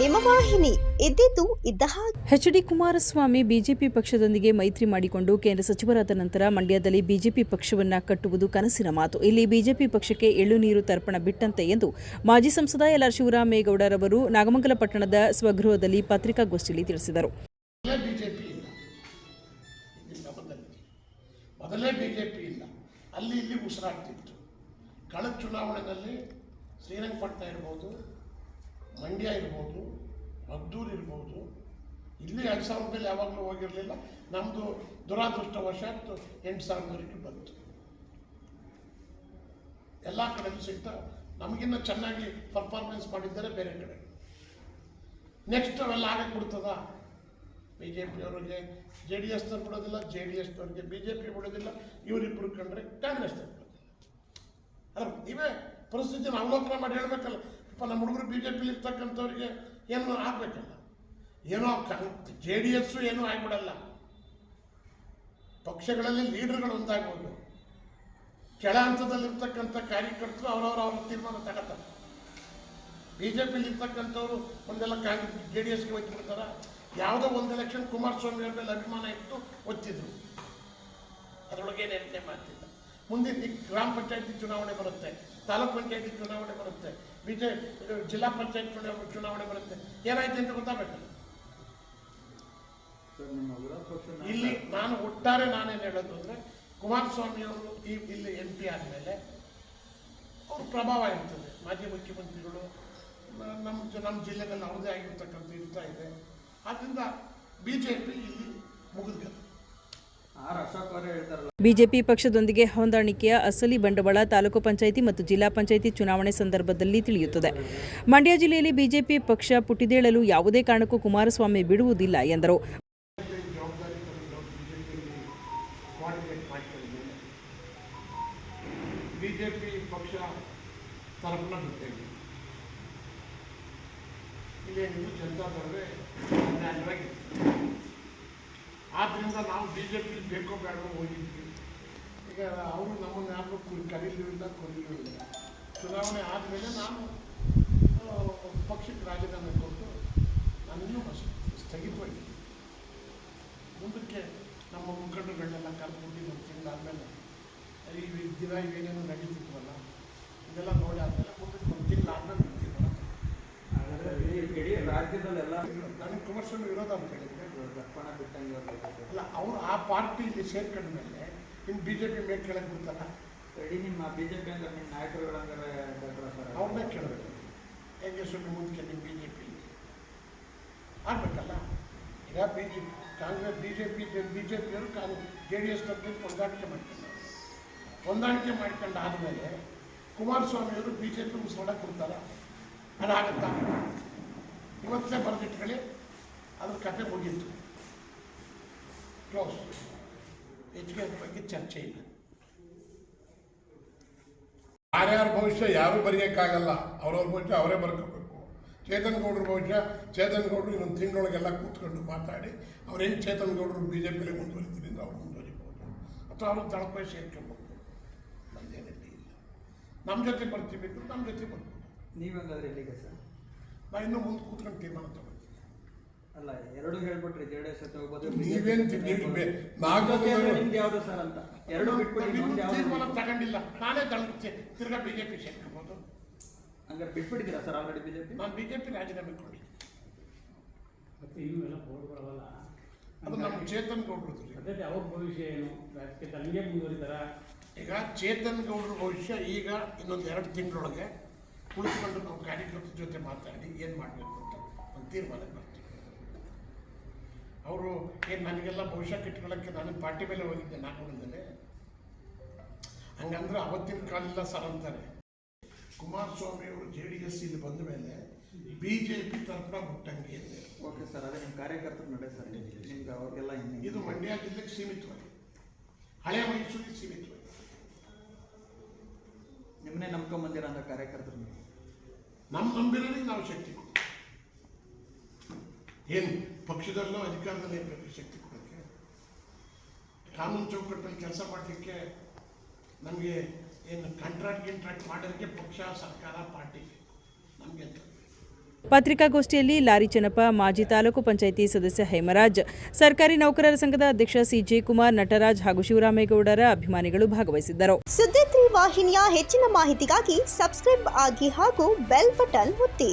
ನಿಮ್ಮ ವಾಹಿನಿ ಇದ್ದಿದ್ದು ಇದ್ದ ಹಾಗೆ ಎಚ್ ಡಿ ಕುಮಾರಸ್ವಾಮಿ ಬಿಜೆಪಿ ಪಕ್ಷದೊಂದಿಗೆ ಮೈತ್ರಿ ಮಾಡಿಕೊಂಡು ಕೇಂದ್ರ ಸಚಿವರಾದ ನಂತರ ಮಂಡ್ಯದಲ್ಲಿ ಬಿಜೆಪಿ ಪಕ್ಷವನ್ನ ಕಟ್ಟುವುದು ಕನಸಿನ ಮಾತು. ಇಲ್ಲಿ ಬಿಜೆಪಿ ಪಕ್ಷಕ್ಕೆ ಎಳ್ಳು ನೀರು ತರ್ಪಣ ಬಿಟ್ಟಂತೆ ಎಂದು ಮಾಜಿ ಸಂಸದ ಎಲ್ ಆರ್ ಶಿವರಾಮೇಗೌಡರವರು ನಾಗಮಂಗಲ ಪಟ್ಟಣದ ಸ್ವಗೃಹದಲ್ಲಿ ಪತ್ರಿಕಾಗೋಷ್ಠಿಯಲ್ಲಿ ತಿಳಿಸಿದರು. ಅಲ್ಲಿ ಇಲ್ಲಿ ಉಸಿರಾಡ್ತಿತ್ತು. ಕಳೆದ ಚುನಾವಣೆಯಲ್ಲಿ ಶ್ರೀರಂಗಪಟ್ಟಣ ಇರ್ಬೋದು ಮಂಡ್ಯ ಇರ್ಬೋದು, ಮದ್ದೂರು ಇರ್ಬೋದು, ಇಲ್ಲಿ ಎರಡು ಸಾವಿರ ಯಾವಾಗಲೂ ಹೋಗಿರಲಿಲ್ಲ. ನಮ್ಮದು ದುರಾದೃಷ್ಟವಶಾತ್ ಎಂಟು ಸಾವಿರದವರೆಗೆ ಬಂತು. ಎಲ್ಲ ಕಡೆಯೂ ಸಿಗ್ತಾ ನಮಗಿನ್ನ ಚೆನ್ನಾಗಿ ಪರ್ಫಾರ್ಮೆನ್ಸ್ ಮಾಡಿದ್ದಾರೆ ಬೇರೆ ಕಡೆ. ನೆಕ್ಸ್ಟ್ ಅವೆಲ್ಲ ಆಗಕ್ಕೆ ಬಿಡ್ತದ? ಬಿ ಜೆ ಪಿಯವರಿಗೆ ಜೆ ಡಿ ಎಸ್ನವ್ರು ಬಿಡೋದಿಲ್ಲ ಜೆ ಡಿ ಎಸ್ನವ್ರಿಗೆ ಬಿ ಜೆ ಪಿ ಬಿಡೋದಿಲ್ಲ ಇವರಿಬ್ಬರು ಕಂಡ್ರೆ ಕಾಂಗ್ರೆಸ್ ಬಿಡೋದಿಲ್ಲ. ಇವೇ ನೀವೇ ಪರಿಸ್ಥಿತಿನ ಅವಲೋಕನ ಮಾಡಿ ಹೇಳ್ಬೇಕಲ್ಲ. ನಮ್ಮ ಹುಡುಗರು ಬಿ ಜೆ ಪಿಲಿ ಇರ್ತಕ್ಕಂಥವ್ರಿಗೆ ಏನು ಆಗಬೇಕಲ್ಲ. ಏನೋ ಜೆ ಡಿ ಎಸ್ಸು ಏನೂ ಆಗ್ಬಿಡಲ್ಲ. ಪಕ್ಷಗಳಲ್ಲಿ ಲೀಡರ್ಗಳು ಒಂದಾಗ್ಬೋದು. ಕೆಳ ಹಂತದಲ್ಲಿರ್ತಕ್ಕಂಥ ಕಾರ್ಯಕರ್ತರು ಅವರವರ ಅವ್ರ ತೀರ್ಮಾನ ತಗೋತಾರೆ. ಬಿ ಜೆ ಪಿಲಿ ಇರ್ತಕ್ಕಂಥವ್ರು ಒಂದೆಲ್ಲ ಕಾಂಗ್ರೆಸ್ ಜೆ ಡಿ ಎಸ್ಗೆ ಒತ್ತಿ ಬಿಡ್ತಾರ. ಯಾವುದೋ ಒಂದು ಎಲೆಕ್ಷನ್ ಕುಮಾರಸ್ವಾಮಿ ಅವ್ರ ಮೇಲೆ ಅಭಿಮಾನ ಇಟ್ಟು ಒತ್ತಿದ್ರು. ಅದರೊಳಗೆ ನಿರ್ಣಯ ಮಾಡ್ತಿಲ್ಲ ಮುಂದೆ ಗ್ರಾಮ ಪಂಚಾಯತಿ ಚುನಾವಣೆ ಬರುತ್ತೆ ತಾಲೂಕ್ ಪಂಚಾಯತಿ ಚುನಾವಣೆ ಬರುತ್ತೆ ವಿಜಯ ಜಿಲ್ಲಾ ಪಂಚಾಯತ್ ಚುನಾವಣೆ ಚುನಾವಣೆ ಬರುತ್ತೆ. ಏನಾಯ್ತು ಅಂತ ಗೊತ್ತಾಗಬೇಕಲ್ಲ ಇಲ್ಲಿ ನಾನು ಒಟ್ಟಾರೆ ನಾನೇನು ಹೇಳೋದು ಅಂದರೆ ಕುಮಾರಸ್ವಾಮಿ ಅವರು ಈ ಇಲ್ಲಿ ಎಂ ಪಿ ಆದಮೇಲೆ ಅವ್ರ ಪ್ರಭಾವ ಇರ್ತದೆ. ಮಾಜಿ ಮುಖ್ಯಮಂತ್ರಿಗಳು ನಮ್ಮ ನಮ್ಮ ಜಿಲ್ಲೆನಲ್ಲಿ ಅವ್ರದೇ ಆಗಿರ್ತಕ್ಕಂಥ ಇರ್ತಾ ಇದೆ. ಆದ್ದರಿಂದ ಬಿ ಜೆ ಪಿ ಇಲ್ಲಿ ಮುಗಿದ ಆರ್ ಅಶೋಕ್ ಅವರೇ ಹೇಳ್ತಾರಲ್ಲ ಬಿಜೆಪಿ ಪಕ್ಷದೊಂದಿಗೆ ಹೊಂದಾಣಿಕೆಯ ಅಸಲಿ ಬಂಡವಾಳ ತಾಲೂಕು ಪಂಚಾಯಿತಿ ಮತ್ತು ಜಿಲ್ಲಾ ಪಂಚಾಯಿತಿ ಚುನಾವಣೆ ಸಂದರ್ಭದಲ್ಲಿ ತಿಳಿಯುತ್ತದೆ. ಮಂಡ್ಯ ಜಿಲ್ಲೆಯಲ್ಲಿ ಬಿಜೆಪಿ ಪಕ್ಷ ಪುಟಿದೇಳಲು ಯಾವುದೇ ಕಾರಣಕ್ಕೂ ಕುಮಾರಸ್ವಾಮಿ ಬಿಡುವುದಿಲ್ಲ ಎಂದರು. ಜವಾಬ್ದಾರಿ ಆದ್ದರಿಂದ ನಾವು ಬಿ ಜೆ ಪಿ ಬೇಕೋ ಬೇಡವೋ ಹೋಗಿದ್ವಿ. ಈಗ ಅವರು ನಮ್ಮನ್ನು ಯಾರು ಕರೀಲಿಲ್ಲ ಕೊಡಲಿಲ್ಲ. ಚುನಾವಣೆ ಆದಮೇಲೆ ನಾನು ಪಕ್ಷಕ್ಕೆ ರಾಜೀನಾಮೆ ಕೊಟ್ಟು ನಾನು ಅಷ್ಟು ಸ್ಥಗಿತವಾಗಿದ್ದೆ ಮುಂದಕ್ಕೆ ನಮ್ಮ ಮುಖಂಡರುಗಳನ್ನೆಲ್ಲ ಕರೆದುಬಿಟ್ಟು ನಮ್ಮ ತಿಂಗಳಾದಮೇಲೆ ಈ ದಿನ ಇವೇನೇನು ನಡೀತಿದ್ವಲ್ಲ ಇದೆಲ್ಲ ನೋಡಿ ಆದಮೇಲೆ ಮುಂದಕ್ಕೆ ಒಂದು ತಿಂಗಳಾದ್ಮೇಲೆ ರಾಜ್ಯದಲ್ಲೆಲ್ಲ ನನಗೆ ಕುಮಾರಸ್ವಾಮಿ ವಿರೋಧ ಅಂತ ಹೇಳಿದ್ರೆ. ಅಲ್ಲ ಅವರು ಆ ಪಾರ್ಟಿಲಿ ಸೇರ್ಕೊಂಡ ಮೇಲೆ ನಿಮ್ಮ ಬಿ ಜೆ ಪಿ ಮೇಲೆ ಕೇಳಕ್ಕೆ ಬಿಡ್ತಾರ? ನಿಮ್ಮ ಬಿ ಜೆ ಪಿ ಅಂದ್ರೆ ನಿಮ್ಮ ನಾಯಕರುಗಳಂದ್ರೆ ಅವ್ರನ್ನೇ ಕೇಳಬೇಕು ಹೆಂಗೆ ಸುಮ್ಮನೆ ಮುಂದಕ್ಕೆ ನಿಮ್ಮ ಬಿ ಜೆ ಪಿ ಆಗ್ಬೇಕಲ್ಲ? ಈಗ B J P Congress B J P B J ಪಿಯವರು ಕಾಂಗ್ರೆಸ್ ಜೆ ಡಿ ಎಸ್ ಹೊಂದಾಣಿಕೆ ಮಾಡ್ಕೊಂಡರು ಹೊಂದಾಣಿಕೆ ಮಾಡ್ಕೊಂಡು ಆದಮೇಲೆ ಕುಮಾರಸ್ವಾಮಿಯವರು ಬಿ ಜೆ ಪಿ ಮುಸ್ಕೊಳಕ್ಕೆ ಕೊಡ್ತಾರ? ಅದಾಗುತ್ತಾ? ಇವತ್ತೇ ಬರೆದಿಟ್ಕೊಳ್ಳಿ. ಅದ್ರ ಕತೆ ಮುಗೀತು. ಕ್ಲೋಸ್. ಹೆಚ್ಚಿಗೆ ಬಗ್ಗೆ ಚರ್ಚೆ ಇಲ್ಲ. ಯಾರ್ಯಾರ ಭವಿಷ್ಯ ಯಾರೂ ಬರೆಯೋಕ್ಕಾಗಲ್ಲ. ಅವ್ರವ್ರ ಭವಿಷ್ಯ ಅವರೇ ಬರ್ಕೋಬೇಕು. ಚೇತನ್ ಗೌಡ್ರ ಭವಿಷ್ಯ ಚೇತನ್ ಗೌಡರು ಇನ್ನೊಂದು ತಿಂಗಳೊಳಗೆಲ್ಲ ಕೂತ್ಕೊಂಡು ಮಾತಾಡಿ ಅವ್ರೇನು ಚೇತನ್ ಗೌಡರು ಬಿ ಜೆ ಪಿಲಿ ಮುಂದುವರಿತೀನಿ ಅಂದ್ರೆ ಅವ್ರು ಮುಂದುವರಿಬೋದು. ಅಥವಾ ಅವರು ತಳಪಾಯಿ ಸೇರ್ಕೊಬೋದು. ನಮ್ದೇನಲ್ಲಿ ಇಲ್ಲ. ನಮ್ಮ ಜೊತೆ ಬರ್ತೀವಿ ನಮ್ಮ ಜೊತೆ ಬರ್ಬೋದು. ನೀವು ಹಂಗಾದ್ರೆ ಎಲ್ಲಿಗೆ ಸರ್? ನಾ ಇನ್ನೂ ಮುಂದೆ ಕೂತ್ಕೊಂಡು ತೀರ್ಮಾನ ತಗೊಳ್ತೀನಿ ಅಲ್ಲ ಎರಡು ಹೇಳ್ಬಿಟ್ರಿ ಜೆ ಡಿ ಎಸ್ ಜೊತೆ ಹೋಗ್ಬೋದು ನೀವೇನ್ ತಿ- ನೀವು ನಿಮ್ದು ಯಾವ್ದು ಸರ್ ಅಂತ? ಎರಡು ಬಿಟ್ಬಿಟ್ಟು ಇನ್ನೊಂದು ಯಾವ್ದು ತೀರ್ಮಾನ ತಗೊಂಡಿಲ್ಲ. ನಾನೇ ತಗೊಳ್ತೀನಿ ತಿರ್ಗಾ ಬಿಜೆಪಿ ಜೆ ಪಿ ಸೇರ್ಕೊಬೋದು. ಹಂಗಾರೆ ಬಿಟ್ಬಿಟ್ಟಿದ್ದೀರಾ ಸರ್ ಆಲ್ರೆಡಿ ಬಿಜೆಪಿ? ನಾನು ಬಿಜೆಪಿ ಜೆ ಪಿ ರಾಜೀನಾಮೆ ಕೊಡಿ ಮತ್ತೆ ಇವೆಲ್ಲ ಎಲ್ಲ ಬೋರ್ಡ್ಗಳವಲ್ಲ ಅದು ನಮ್ಮ ಚೇತನ್ ಗೌಡರು. ಅದೇ ಅವ್ರ ಭವಿಷ್ಯ ಏನು? ರಾಜಕೀಯ ಹಂಗೆ ಮುಂದುವರಿತಾರ? ಈಗ ಚೇತನ್ ಗೌಡ್ರ ಭವಿಷ್ಯ ಈಗ ಇನ್ನೊಂದು ಎರಡು ತಿಂಗಳೊಳಗೆ ಕುಳಿತುಕೊಂಡು ನಾವು ಕಾರ್ಯಕರ್ತರ ಜೊತೆ ಮಾತಾಡಿ ಏನು ಮಾಡಬೇಕು ಅಂತ ಒಂದು ತೀರ್ಮಾನ ಬರ್ತೀವಿ. ಅವರು ಏನು ನನಗೆಲ್ಲ ಭವಿಷ್ಯ ಕಟ್ಕೊಳ್ಳೋಕ್ಕೆ ನಾನು ಪಾರ್ಟಿ ಮೇಲೆ ಹೋಗಿದ್ದೆ ನಾಲ್ಕು ಹಂಗಂದ್ರೆ ಅವತ್ತಿನ ಕಾಲಿಲ್ಲ ಸರ್ ಅಂತಾರೆ. ಕುಮಾರಸ್ವಾಮಿ ಅವರು ಜೆ ಡಿ ಎಸ್ ಇಲ್ಲಿ ಬಂದ ಮೇಲೆ ಬಿ ಜೆ ಪಿ ತರಫನ ಹುಟ್ಟಂಗಿ ಓಕೆ ಸರ್ ಅದೇ ನಿಮ್ಮ ಕಾರ್ಯಕರ್ತರು ನಡೆ ಸರ್. ನಿಮ್ಗೆ ಅವ್ರಿಗೆಲ್ಲ ಇದು ಮಂಡ್ಯ ಜಿಲ್ಲೆಗೆ ಸೀಮಿತವಾಗಿ. ಹಳೆ ಮೈಸೂರಿಗೆ ಸೀಮಿತವಾಗಿ. ನಿಮ್ಮನ್ನೇ ನಂಬ್ಕೊಂಬಂದಿರೋ ಅಂತ ಕಾರ್ಯಕರ್ತರು ನಮ್ಮ ನಂಬಿರೋರಿಗೆ ನಾವು ಶಕ್ತಿ ಕೊಡ್ತೀವಿ. ಏನು ಪಕ್ಷದಲ್ಲೋ ಅಧಿಕಾರದಲ್ಲಿ ಇರಬೇಕು ಶಕ್ತಿ ಕೊಡೋಕ್ಕೆ? ಕಾನೂನು ಚೌಕಟ್ಟಲ್ಲಿ ಕೆಲಸ ಮಾಡಲಿಕ್ಕೆ ನಮಗೆ ಏನು ಕಾಂಟ್ರಾಕ್ಟ್ ಗಿಂಟ್ರಾಕ್ಟ್ ಮಾಡೋದಕ್ಕೆ ಪಕ್ಷ ಸರ್ಕಾರ ಪಾರ್ಟಿ ನಮಗೆ ಅಂತ. ಪತ್ರಿಕಾಗೋಷ್ಠಿಯಲ್ಲಿ ಲಾರಿ ಚನ್ನಪ್ಪ ಮಾಜಿ ತಾಲೂಕು ಪಂಚಾಯಿತಿ ಸದಸ್ಯ ಹೇಮರಾಜ್ ಸರ್ಕಾರಿ ನೌಕರರ ಸಂಘದ ಅಧ್ಯಕ್ಷ ಸಿಜೆ ಕುಮಾರ್ ನಟರಾಜ್ ಹಾಗೂ ಶಿವರಾಮೇಗೌಡರ ಅಭಿಮಾನಿಗಳು ಭಾಗವಹಿಸಿದ್ದರು. ಸುದ್ದಿ ವಾಹಿನಿಯ ಹೆಚ್ಚಿನ ಮಾಹಿತಿಗಾಗಿ ಸಬ್ಸ್ಕ್ರೈಬ್ ಆಗಿ ಹಾಗೂ ಬೆಲ್ ಬಟನ್ ಒತ್ತಿ.